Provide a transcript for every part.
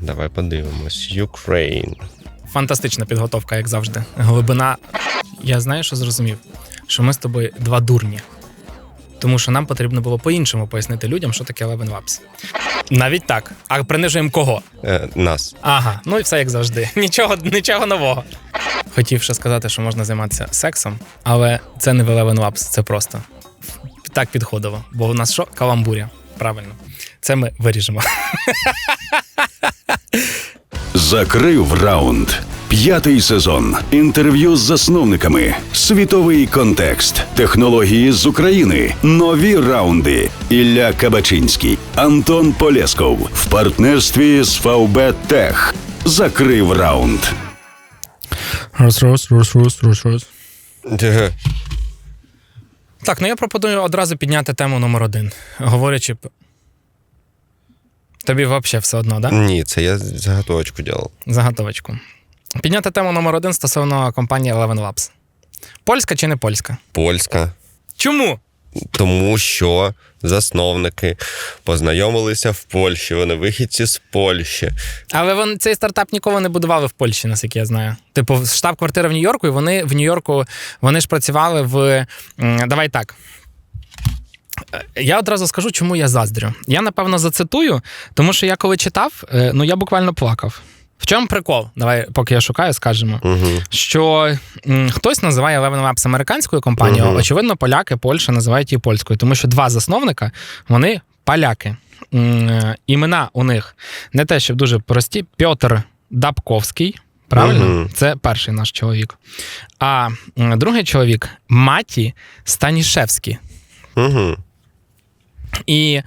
давай подивимось. Ukraine. Фантастична підготовка, як завжди. Глибина. Я знаю, що зрозумів, що ми з тобою два дурні. Тому що нам потрібно було по-іншому пояснити людям, що таке Eleven Labs. Навіть так. А принижуємо кого? Е, нас. Ага, ну і все як завжди. Нічого, нічого нового. Хотів ще сказати, що можна займатися сексом, але це не в Eleven Labs, це просто так підходило. Бо у нас що? Каламбуря. Правильно. Це ми виріжемо. Закрив раунд. П'ятий сезон. Інтерв'ю з засновниками. Світовий контекст. Технології з України. Нові раунди. Ілля Кабачинський. Антон Полєсков. В партнерстві з ВБ Тех. Закрив раунд. Рос, рос, рос, рос, рос. Е, Так, ну я пропоную одразу підняти тему номер один. Говорячи. Тобі взагалі все одно, да? Ні, це я заготовочку делав. Заготовочку. Підняти тему номер один стосовно компанії Eleven Labs. Польська чи не польська? Польська. Чому? Тому що засновники познайомилися в Польщі. Вони вихідці з Польщі. Але вони цей стартап ніколи не будували в Польщі, наскільки я знаю. Типу, штаб-квартира в Нью-Йорку, і вони в Нью-Йорку вони ж працювали в. Давай так. Е, Я одразу скажу, чому я заздрю. Я напевно зацитую, тому що я коли читав, е, ну я буквально плакав. В чому прикол? Давай, поки я шукаю, скажемо. Угу. Що м, хтось називає Eleven Labs американською компанією, Мгм. очевидно, поляки, Польща називають її польською, тому що два засновника вони поляки. М, е, Імена у них не те, що дуже прості. Пьотр Дабковський. Правильно? Мгм. Це перший наш чоловік. А м, другий чоловік Маті Станішевський. Угу. І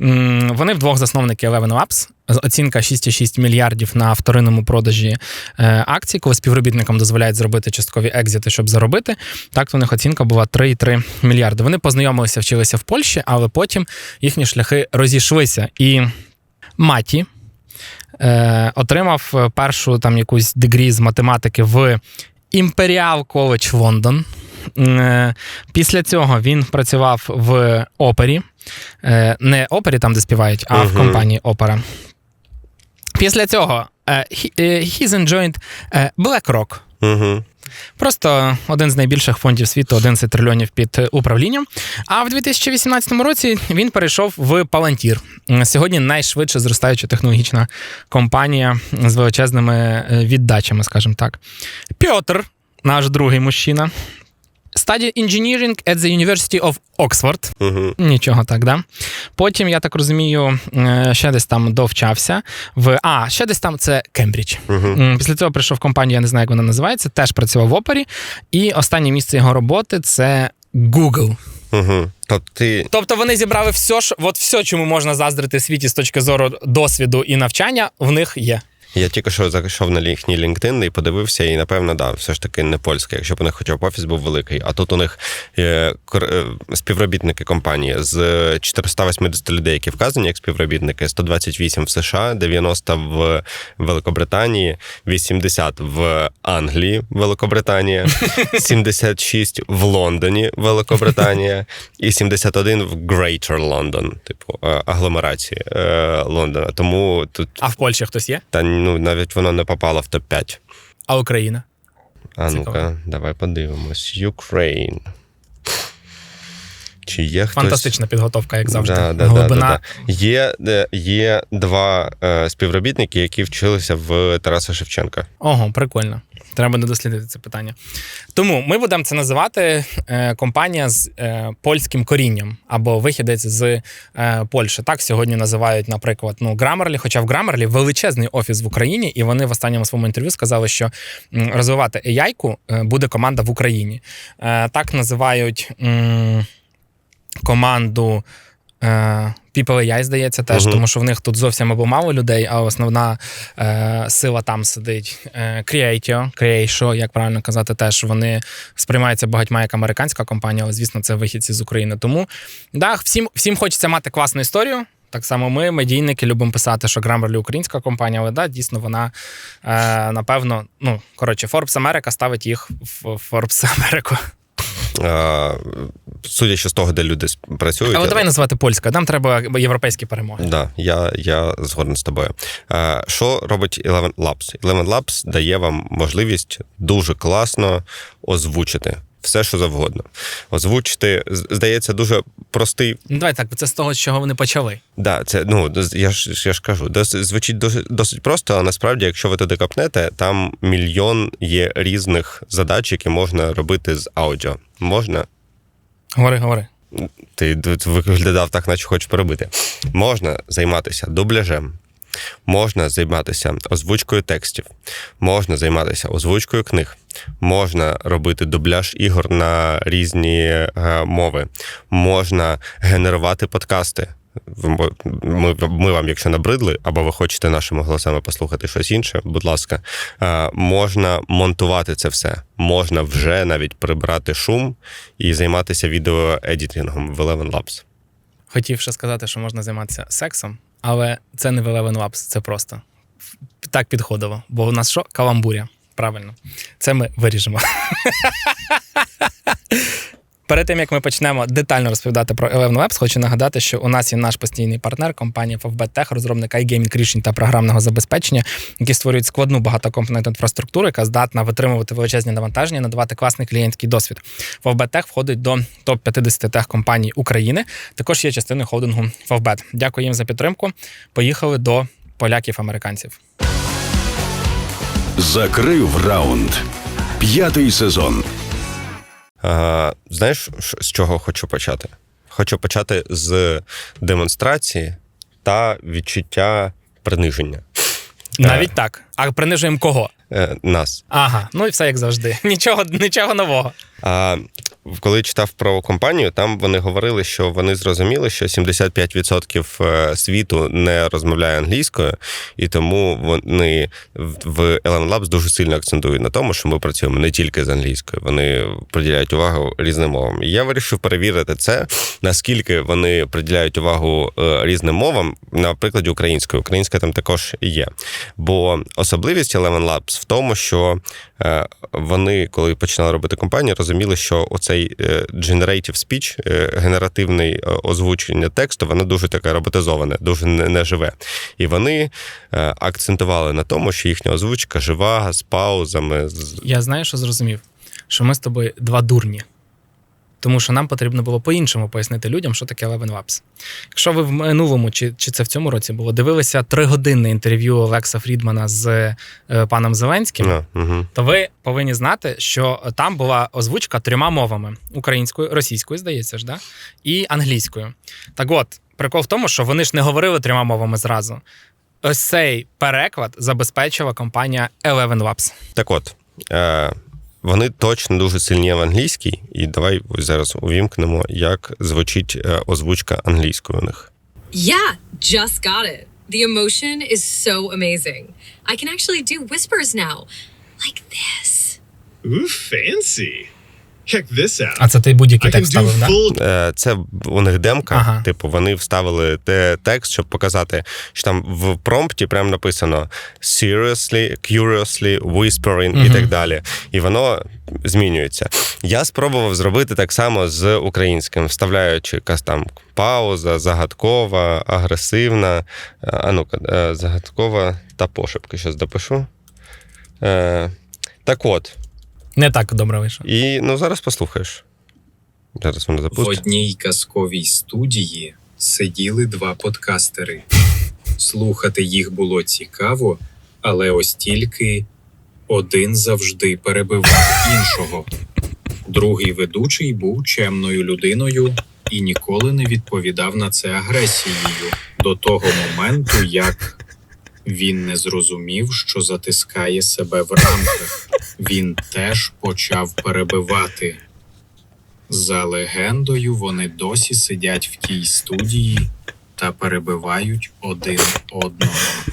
м, вони вдвох засновники Eleven Labs. Оцінка 6,6 мільярдів на вторинному продажі е, акцій, коли співробітникам дозволяють зробити часткові екзити, щоб заробити. Так, то у них оцінка була 3,3 мільярди. Вони познайомилися, вчилися в Польщі, але потім їхні шляхи розійшлися. І Маті е, отримав е, першу там якусь дегрі з математики в Imperial College London. Е, Після цього він працював в опері. Е, Не опері, там, де співають, а в компанії Опера. Після цього е, he's enjoyed BlackRock. Угу. Просто один з найбільших фондів світу, 11 трильйонів під управлінням. А в 2018 році він перейшов в Palantir. Сьогодні найшвидше зростаюча технологічна компанія з величезними віддачами, скажімо так. Пьотр, наш другий мужчина. Study engineering at the University of Oxford. Угу. Нічого так, да. Потім, я так розумію, е, ще десь там довчався в. А, ще десь там це Кембридж. Угу. Після цього прийшов в компанію, я не знаю, як вона називається, теж працював в опері. І останнє місце його роботи це Google. Угу. Тобто ти Тобто вони зібрали все, що, от все, чому можна заздрити світі з точки зору досвіду і навчання, в них є. Я тільки що зайшов на їхній LinkedIn і подивився, і напевно, да, все ж таки не польська, якщо б у них хоча б офіс був великий. А тут у них е, е, співробітники компанії з 480 людей, які вказані як співробітники, 128 в США, 90 в Великобританії, 80 в Англії, Великобританія, 76 в Лондоні, Великобританія, і 71 в Greater London, типу е, агломерації е, Лондона. Тому тут А в Польщі хтось є? та ну навіть воно не попало в топ-5. А Україна? А ну-ка, давай подивимось. Ukraine. Чи є хтось? Фантастична підготовка, як завжди. Да, да, Глибина. да, да. Є, є два е, співробітники, які вчилися в Тараса Шевченка. Ого, прикольно. Треба дослідити це питання. Тому ми будемо це називати е, компанія з е, польським корінням або вихідець з е, Польщі. Так сьогодні називають, наприклад, ну Grammarly, хоча в Grammarly величезний офіс в Україні, і вони в останньому своєму інтерв'ю сказали, що розвивати е, буде команда в Україні. Так називають команду. AI, здається, теж, Мгм. тому що в них тут зовсім або мало людей, а основна е, сила там сидить. Е, Creatio, Creatio, як правильно казати, теж вони сприймаються багатьма як американська компанія, але звісно, це вихідці з України. Тому да, всім, всім хочеться мати класну історію. Так само ми, медійники, любимо писати, що Grammarly українська компанія, але да, дійсно вона е, напевно, ну коротше, Forbes America ставить їх в Forbes Америку. Судячи з того, де люди працюють. Але я- давай називати польська, нам треба європейські перемоги. Да, я, я згоден з тобою. Що робить Eleven Labs? Eleven Labs дає вам можливість дуже класно озвучити все, що завгодно. Озвучити, здається, дуже простий. Ну давай так, це з того, з чого вони почали. Да, це ну я ж я ж кажу, досить звучить досить, досить просто, але насправді, якщо ви туди копнете, там мільйон є різних задач, які можна робити з аудіо. Можна Говори, говори. ти виглядав так, наче хочеш перебити. Можна займатися дубляжем, можна займатися озвучкою текстів, можна займатися озвучкою книг, можна робити дубляж ігор на різні е, мови, можна генерувати подкасти. Ми, ми вам, якщо набридли, або ви хочете нашими голосами послухати щось інше, будь ласка, е, можна монтувати це все. Можна вже навіть прибрати шум і займатися відеоедітингом в Eleven Labs. Хотів ще сказати, що можна займатися сексом, але це не в Eleven Labs, це просто так підходило. Бо у нас що? Каламбуря. Правильно. Це ми виріжемо. Перед тим як ми почнемо детально розповідати про Eleven Labs, хочу нагадати, що у нас є наш постійний партнер, компанія FFB Tech, розробник iGaming рішень та програмного забезпечення, які створюють складну багатокомпонентну інфраструктуру, яка здатна витримувати величезні навантаження, надавати класний клієнтський досвід. FFB Tech входить до топ 50 тех-компаній України. Також є частиною холдингу FFBet. Дякую їм за підтримку. Поїхали до поляків-американців. Закрив раунд. П'ятий сезон. Е, знаєш, з чого хочу почати? Хочу почати з демонстрації та відчуття приниження Навіть так. А принижуємо кого? е, нас. Ага, ну і все як завжди. Нічого, нічого нового. А коли читав про компанію, там вони говорили, що вони зрозуміли, що 75% е, світу не розмовляє англійською, і тому вони в- Eleven Labs дуже сильно акцентують на тому, що ми працюємо не тільки з англійською, вони приділяють увагу різним мовам. І я вирішив перевірити це, наскільки вони приділяють увагу е, різним мовам на прикладі української. Українська там також є. Бо особливість Eleven Labs в тому, що вони, коли починали робити компанію, розуміли, що оцей е, generative speech, генеративне е, озвучення тексту, воно дуже таке роботизоване, дуже неживе. І вони е, акцентували на тому, що їхня озвучка жива, з паузами. Я знаю, що зрозумів, що ми з тобою два дурні. Тому що нам потрібно було по-іншому пояснити людям, що таке Eleven Labs. Якщо ви в минулому, чи, чи це в цьому році було, дивилися тригодинне інтерв'ю Олекса Фрідмана з е, паном Зеленським, Ну, угу. то ви повинні знати, що там була озвучка трьома мовами: українською, російською, здається ж, да? і англійською. Так от, прикол в тому, що вони ж не говорили трьома мовами зразу. Ось цей переклад забезпечила компанія Eleven Labs. Так от, е, вони точно дуже сильні в англійській, і давай ось зараз увімкнемо, як звучить е, озвучка англійською у них. Yeah, just got it. The emotion is so amazing. I can actually do whispers now. Like this. Ooh, fancy. А це ти будь-який текст ставив, да? full Е, Це у них демка. Ага. Типу, вони вставили те текст, щоб показати, що там в промпті прям написано seriously, curiously, whispering і так далі. І воно змінюється. Я спробував зробити так само з українським, вставляючи якась там пауза, загадкова, агресивна. Е, А ну-ка, е, загадкова та пошепки. Щось допишу. Так от, Не так добре вийшло. і ну зараз послухаєш. Зараз воно В запустить. одній казковій студії сиділи два подкастери. Слухати їх було цікаво, але ось тільки один завжди перебивав іншого. Другий ведучий був чемною людиною і ніколи не відповідав на це агресією до того моменту, як він не зрозумів, що затискає себе в рамках. Він теж почав перебивати. За легендою, вони досі сидять в тій студії та перебивають один одного.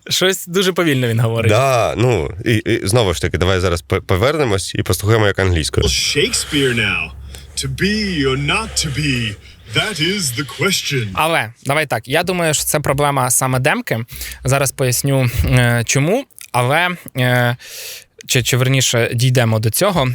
Щось дуже повільно він говорить. Да, ну і, і знову ж таки, давай зараз повернемось і послухаємо як англійською. Shakespeare now. To be or not to be, that is the question. Але давай так. Я думаю, що це проблема саме демки. Зараз поясню е, чому. Але е, чи, чи верніше дійдемо до цього.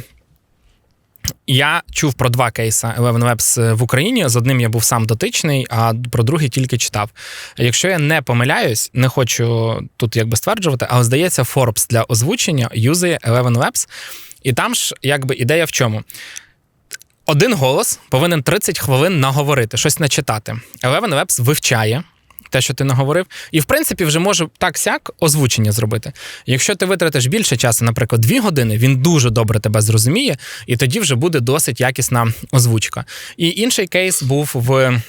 Я чув про два кейси Eleven Labs в Україні. З одним я був сам дотичний, а про другий тільки читав. Якщо я не помиляюсь, не хочу тут якби стверджувати, але здається, Forbes для озвучення юзає Eleven Labs. І там ж якби ідея в чому? Один голос повинен 30 хвилин наговорити, щось начитати. Eleven Labs вивчає. Те, що ти наговорив, і в принципі вже може так сяк озвучення зробити. Якщо ти витратиш більше часу, наприклад, дві години, він дуже добре тебе зрозуміє, і тоді вже буде досить якісна озвучка. І інший кейс був в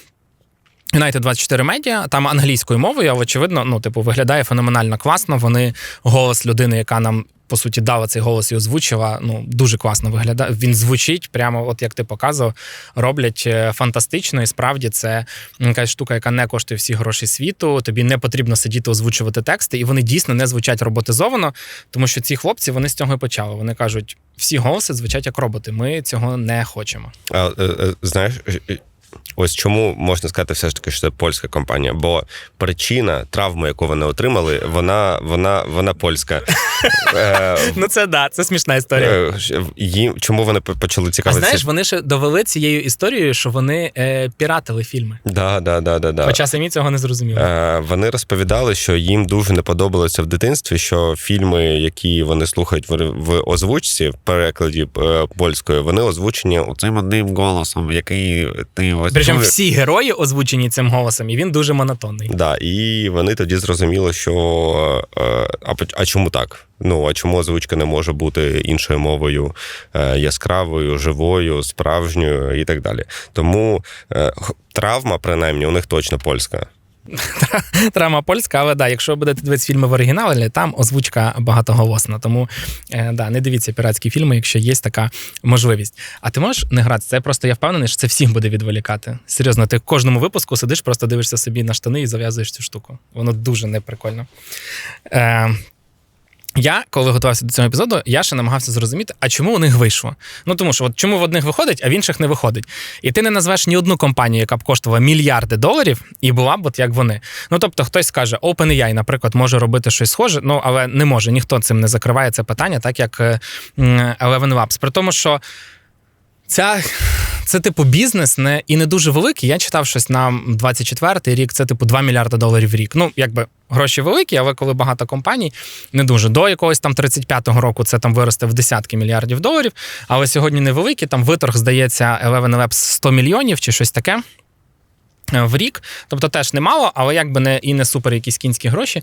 United 24 Media, там англійською мовою, а очевидно, ну, типу, виглядає феноменально класно. Вони голос людини, яка нам. По суті, дала цей голос і озвучила. Ну дуже класно виглядає. Він звучить прямо, от як ти показував, роблять е, фантастично. І справді це якась штука, яка не коштує всі гроші світу. Тобі не потрібно сидіти озвучувати тексти, і вони дійсно не звучать роботизовано, тому що ці хлопці вони з цього і почали. Вони кажуть, всі голоси звучать як роботи. Ми цього не хочемо. А, е, е, знаєш, ось чому можна сказати все ж таки, що це польська компанія, бо причина травми, яку вони отримали, вона, вона, вона польська. Е, Ну це да, це смішна історія. е, Чому вони почали А цікавитися? знаєш, вони ще довели цією історією, що вони е, піратили фільми. Да, да, да, да, да. Хоча самі цього не зрозуміли. Вони розповідали, що їм дуже не подобалося в дитинстві, що фільми, які вони слухають в, озвучці, в перекладі польською, вони озвучені цим одним голосом, який ти ось Причому чуєш. всі герої озвучені цим голосом, і він дуже монотонний. Да, і вони тоді зрозуміли, що е, а, а чому так? Ну а чому озвучка не може бути іншою мовою е, яскравою, живою, справжньою і так далі. Тому е, травма, принаймні, у них точно польська. Драма польська, але да, якщо будете дивитися фільми в оригіналі, там озвучка багатоголосна. Тому е, да, не дивіться піратські фільми, якщо є така можливість. А ти можеш не грати? Це просто я впевнений, що це всім буде відволікати. Серйозно, ти в кожному випуску сидиш, просто дивишся собі на штани і зав'язуєш цю штуку. Воно дуже неприкольно. Е, я, коли готувався до цього епізоду, я ще намагався зрозуміти, а чому у них вийшло. Ну тому що от чому в одних виходить, а в інших не виходить. І ти не назвеш ні одну компанію, яка б коштувала мільярди доларів, і була б от як вони. Ну тобто, хтось скаже, OpenAI, наприклад, може робити щось схоже, ну але не може. Ніхто цим не закриває це питання, так як е, Eleven Labs. При тому, що. Ця, це типу бізнес не і не дуже великий. Я читав щось на 24-й рік. Це типу 2 мільярди доларів в рік. Ну, якби гроші великі, але коли багато компаній, не дуже. До якогось там 35-го року це там виросте в десятки мільярдів доларів. Але сьогодні невеликі. Там виторг, здається, Eleven Labs 100 мільйонів чи щось таке. е, В рік, тобто теж немало, але якби не і не супер якісь кінські гроші.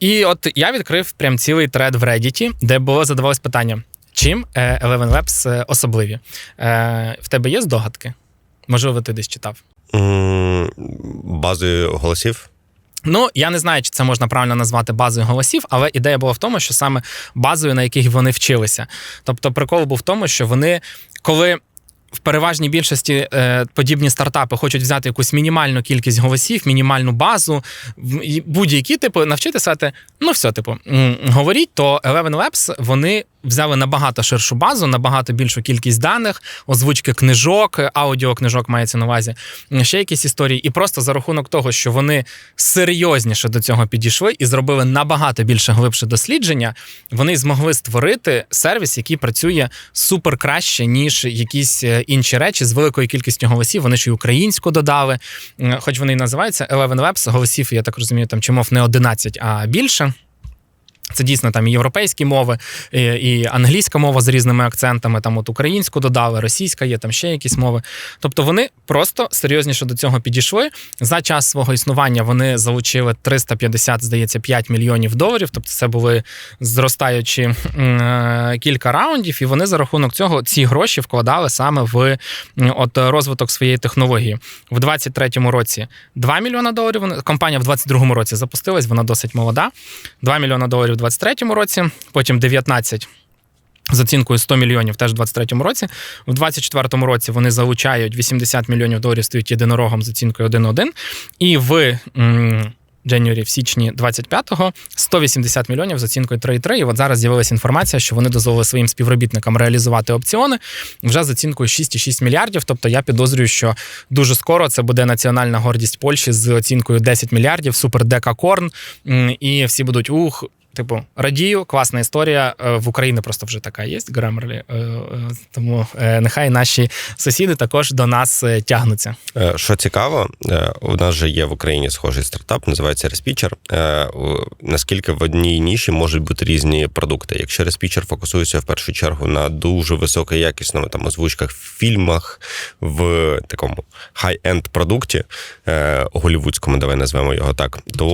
І от я відкрив прям цілий тред в Reddit, де було задавалось питання: чим е, Eleven Labs е, особливі? В тебе є здогадки? Можливо, ти десь читав. М, Базою голосів. Ну, я не знаю, чи це можна правильно назвати базою голосів, але ідея була в тому, що саме базою, на яких вони вчилися. Тобто, прикол був в тому, що вони, коли. В переважній більшості е, подібні стартапи хочуть взяти якусь мінімальну кількість голосів, мінімальну базу, будь-які типу навчити сказати, ну все, типу, говоріть, то Eleven Labs вони взяли набагато ширшу базу, набагато більшу кількість даних, озвучки книжок, аудіокнижок мається на увазі, ще якісь історії. І просто за рахунок того, що вони серйозніше до цього підійшли і зробили набагато більше глибше дослідження, вони змогли створити сервіс, який працює супер краще, ніж якісь е, інші речі з великою кількістю голосів. Вони ж і українську додали, хоч вони і називаються Eleven Labs, голосів, я так розумію, там чи мов не 11, а більше. Це дійсно там і європейські мови, і, і англійська мова з різними акцентами. Там от українську додали, російська є, там ще якісь мови. Тобто вони просто серйозніше до цього підійшли. За час свого існування вони залучили 350, здається, 5 мільйонів доларів. Тобто, це були зростаючі е, кілька раундів, і вони за рахунок цього ці гроші вкладали саме в от розвиток своєї технології. В 23-му році 2 мільйона доларів. Компанія в 22-му році запустилась, вона досить молода. 2 мільйона доларів 23-му році, потім 19 з оцінкою 100 мільйонів теж у 23-му році. У 24-му році вони залучають 80 мільйонів доларів, стають єдинорогом з оцінкою 1,1. І в January, в січні 25-го 180 мільйонів з оцінкою 3,3. І от зараз з'явилася інформація, що вони дозволили своїм співробітникам реалізувати опціони вже з оцінкою 6,6 мільярдів. Тобто я підозрюю, що дуже скоро це буде національна гордість Польщі з оцінкою 10 мільярдів, супер корн. І всі будуть ух. Типу, радію, класна історія. Е, В Україні просто вже така є Grammarly, е, е, тому нехай наші сусіди також до нас тягнуться. Що цікаво, у нас же є в Україні схожий стартап, називається. Е, Наскільки в одній ніші можуть бути різні продукти. Якщо Respicher фокусується в першу чергу на дуже високоякісному там озвучках фільмах, в такому хай-енд продукті голівудському, давай назвемо його так, то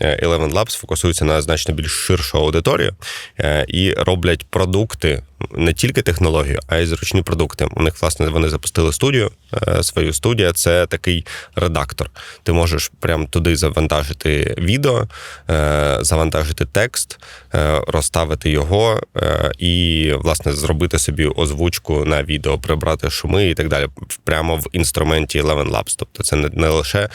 Eleven Labs фокусується на значно більш ширшу аудиторію е, і роблять продукти не тільки технологію, а й зручні продукти. У них власне вони запустили студію. е, Свою студія це такий редактор. Ти можеш прямо туди завантажити відео, е, завантажити текст, е, розставити його і, власне, зробити собі озвучку на відео, прибрати шуми і так далі. Прямо в інструменті Eleven Labs. Тобто це не, лише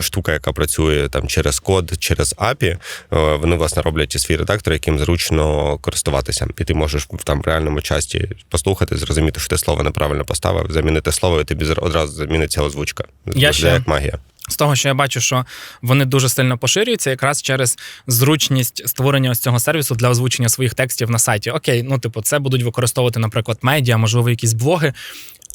штука, яка працює там через код, через. Е, Вони власне роблять і свій редактор, яким зручно користуватися. І ти можеш в реальному часі послухати, зрозуміти, що ти слово неправильно поставив, замінити слово, і тобі одразу заміниться озвучка. Я ще- як магія. З того, що я бачу, що вони дуже сильно поширюються, якраз через зручність створення ось цього сервісу для озвучення своїх текстів на сайті. Окей, ну типу, це будуть використовувати, наприклад, медіа, можливо, якісь блоги.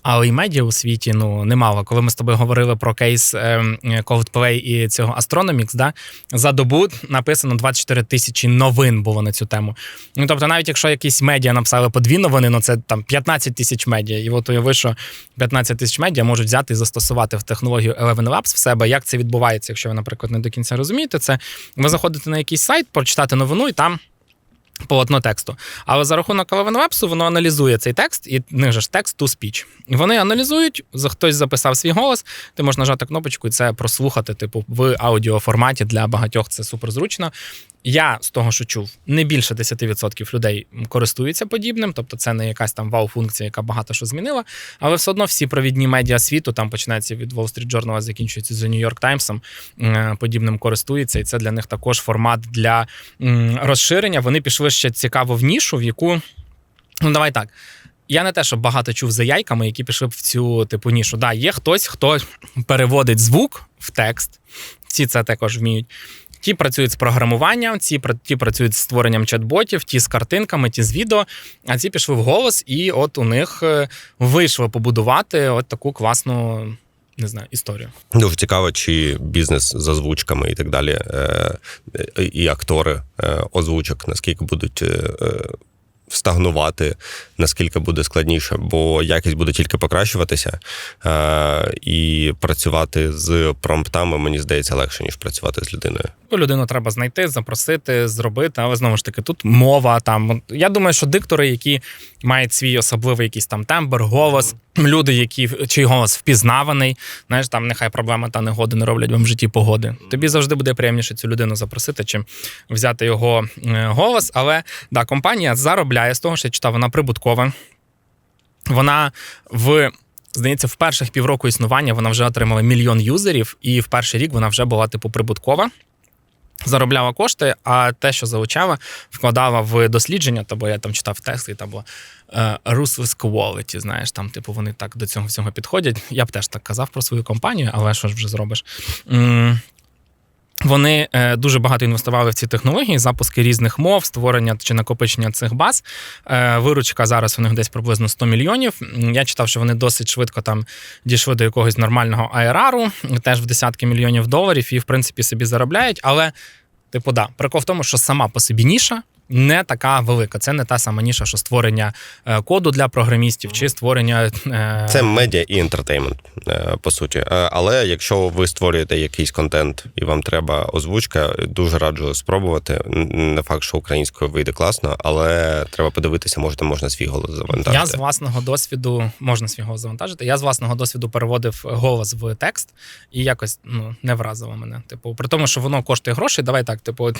Але і медіа у світі ну немало. Коли ми з тобою говорили про кейс ем, Coldplay і цього Astronomics, да, за добу написано 24 тисячі новин було на цю тему. Ну тобто, навіть якщо якісь медіа написали по дві новини, ну це там 15 тисяч медіа. І от уяви, що 15 тисяч медіа можуть взяти і застосувати в технологію Eleven Labs в себе. Як це відбувається, якщо ви, наприклад, не до кінця розумієте, це ви заходите на якийсь сайт, прочитати новину і там. Полотно тексту. Але за рахунок Eleven Labs воно аналізує цей текст, і них же ж текст to speech. І вони аналізують, за хтось записав свій голос, ти можеш нажати кнопочку і це прослухати, типу, в аудіоформаті для багатьох це суперзручно. Я з того, що чув, не більше 10% людей користуються подібним, тобто це не якась там вау-функція, яка багато що змінила. Але все одно всі провідні медіа світу, там починається від Wall Street Journal, закінчується з New York Times, е, подібним користуються, і це для них також формат для розширення. Вони пішли ще цікаво в нішу, в яку ну давай так. Я не те, що багато чув за яйками, які пішли б в цю типу нішу. Да, є хтось, хто переводить звук в текст. Ці це також вміють. Ті працюють з програмуванням, ці ті працюють з створенням чат-ботів, ті з картинками, ті з відео, а ці пішли в голос, і от у них е, вийшло побудувати от таку класну, не знаю, історію. Дуже цікаво, чи бізнес з озвучками і так далі, е, і актори е, озвучок, наскільки будуть. Стагнувати, наскільки буде складніше, бо якість буде тільки покращуватися, е, і працювати з промптами, мені здається, легше, ніж працювати з людиною. Ну, Людину треба знайти, запросити, зробити, але знову ж таки, тут мова. Там я думаю, що диктори, які мають свій особливий якийсь там тембр, голос, люди, які чий голос впізнаваний, знаєш, там нехай проблема та негоди не роблять вам в житті погоди. Тобі завжди буде приємніше цю людину запросити, чим взяти його е, голос. Але да, компанія заробляє з того, що я читав, вона прибуткова. Вона в. Здається, в перших півроку існування вона вже отримала мільйон юзерів, і в перший рік вона вже була типу прибуткова. Заробляла кошти, а те, що залучала, вкладала в дослідження, то бо я там читав текст, і там було е, ruthless quality, знаєш, там, типу, вони так до цього всього підходять. Я б теж так казав про свою компанію, але що ж вже зробиш? Вони е, дуже багато інвестували в ці технології, запуски різних мов, створення чи накопичення цих баз. Е, виручка зараз у них десь приблизно 100 мільйонів. Я читав, що вони досить швидко там дійшли до якогось нормального аерару, теж в десятки мільйонів доларів, і в принципі собі заробляють. Але, типу, да, прикол в тому, що сама по собі ніша. Не така велика, це не та сама ніша, що створення е, коду для програмістів чи створення е, Це медіа і ентертеймент, е, по суті. Але якщо ви створюєте якийсь контент і вам треба озвучка, дуже раджу спробувати. Не факт, що українською вийде класно, але треба подивитися, може, там можна свій голос завантажити. Я з власного досвіду можна свій голос завантажити. Я з власного досвіду переводив голос в текст і якось ну не вразило мене. Типу, при тому, що воно коштує грошей. Давай так, типу,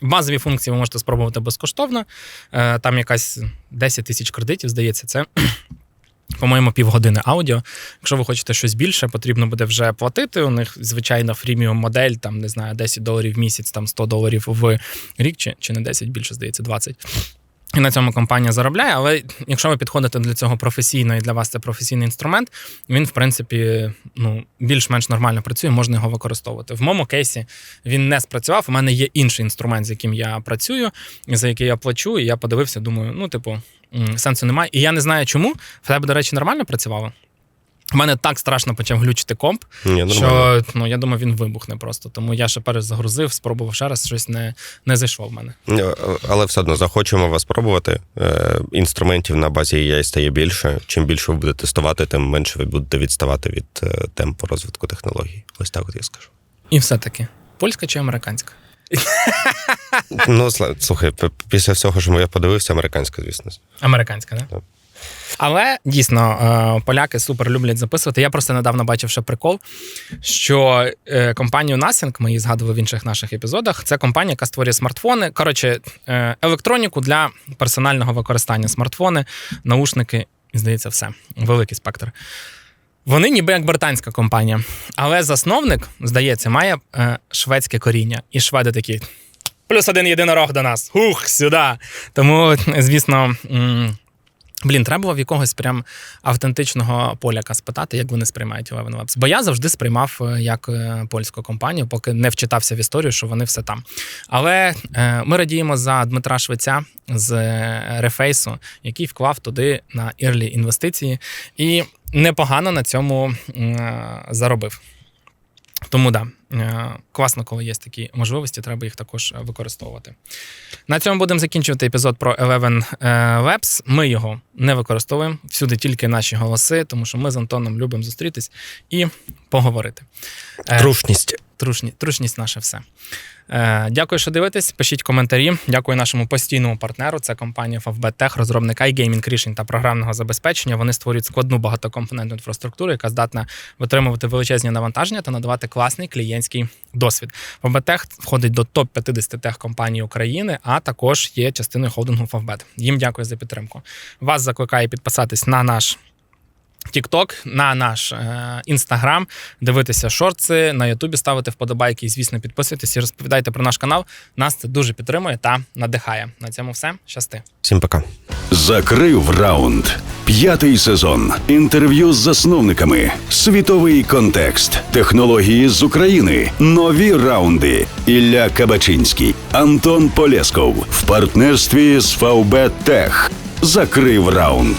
базові функції ви можете спробувати безкоштовно. Е, там якась 10 тисяч кредитів, здається, це. По-моєму, півгодини аудіо. Якщо ви хочете щось більше, потрібно буде вже платити. У них звичайно фріміум модель, там не знаю, 10 доларів в місяць, там 100 доларів в рік, чи, чи не 10, більше здається, 20. І на цьому компанія заробляє, але якщо ви підходите для цього професійно і для вас це професійний інструмент, він, в принципі, ну, більш-менш нормально працює, можна його використовувати. В моєму кейсі він не спрацював. У мене є інший інструмент, з яким я працюю, за який я плачу, і я подивився, думаю, ну, типу, сенсу немає. І я не знаю, чому. В тебе, до речі, нормально працювало. У мене так страшно почав глючити комп, Ні, що ну, я думаю, він вибухне просто. Тому я ще перезагрузив, спробував ще раз, щось не, не зайшло в мене. Але все одно захочемо вас пробувати. Е, Інструментів на базі AI стає більше. Чим більше ви будете тестувати, тим менше ви будете відставати від е, темпу розвитку технологій. Ось так от я скажу. І все-таки, польська чи американська? Ну, слухай, після всього, що я подивився, американська, звісно. Американська? Так. Але дійсно е, поляки супер люблять записувати. Я просто недавно бачив ще прикол, що е, компанію Nothing, ми її згадували в інших наших епізодах. Це компанія, яка створює смартфони. Коротше, е, електроніку для персонального використання. Смартфони, наушники, і здається, все. Великий спектр. Вони ніби як британська компанія, але засновник, здається, має шведське коріння. І шведи такі. Плюс один єдинорог до нас. Ух, сюди. Тому, звісно. Блін, треба було в якогось прям автентичного поляка спитати, як вони сприймають Eleven Labs. Бо я завжди сприймав е, як е, польську компанію, поки не вчитався в історію, що вони все там. Але е, ми радіємо за Дмитра Швеця з Рефейсу, який вклав туди на ірлі інвестиції і непогано на цьому заробив. Тому да, класно, коли є такі можливості, треба їх також е, використовувати. На цьому будемо закінчувати епізод про Eleven е, Labs. Ми його не використовуємо. Всюди тільки наші голоси, тому що ми з Антоном любимо зустрітись і поговорити. Е, Трушність. Трушні, трушність наше все. Е, дякую, що дивитесь. Пишіть коментарі. Дякую нашому постійному партнеру. Це компанія Tech, розробник iGaming рішень та програмного забезпечення. Вони створюють складну багатокомпонентну інфраструктуру, яка здатна витримувати величезні навантаження та надавати класний клієнтський досвід. Tech входить до топ 50 техкомпаній України, а також є частиною холдингу FFB. Їм дякую за підтримку. Вас закликаю підписатись на наш. TikTok, на наш е, інстаграм, дивитися шорти, на Ютубі ставити вподобайки і, звісно, підписуйтесь і розповідайте про наш канал. Нас це дуже підтримує та надихає. На цьому все. Щасти. Всім пока. Закрив раунд. П'ятий сезон. Інтерв'ю з засновниками. Світовий контекст. Технології з України. Нові раунди. Ілля Кабачинський. Антон Полєсков. В партнерстві з ВБ Тех. Закрив раунд.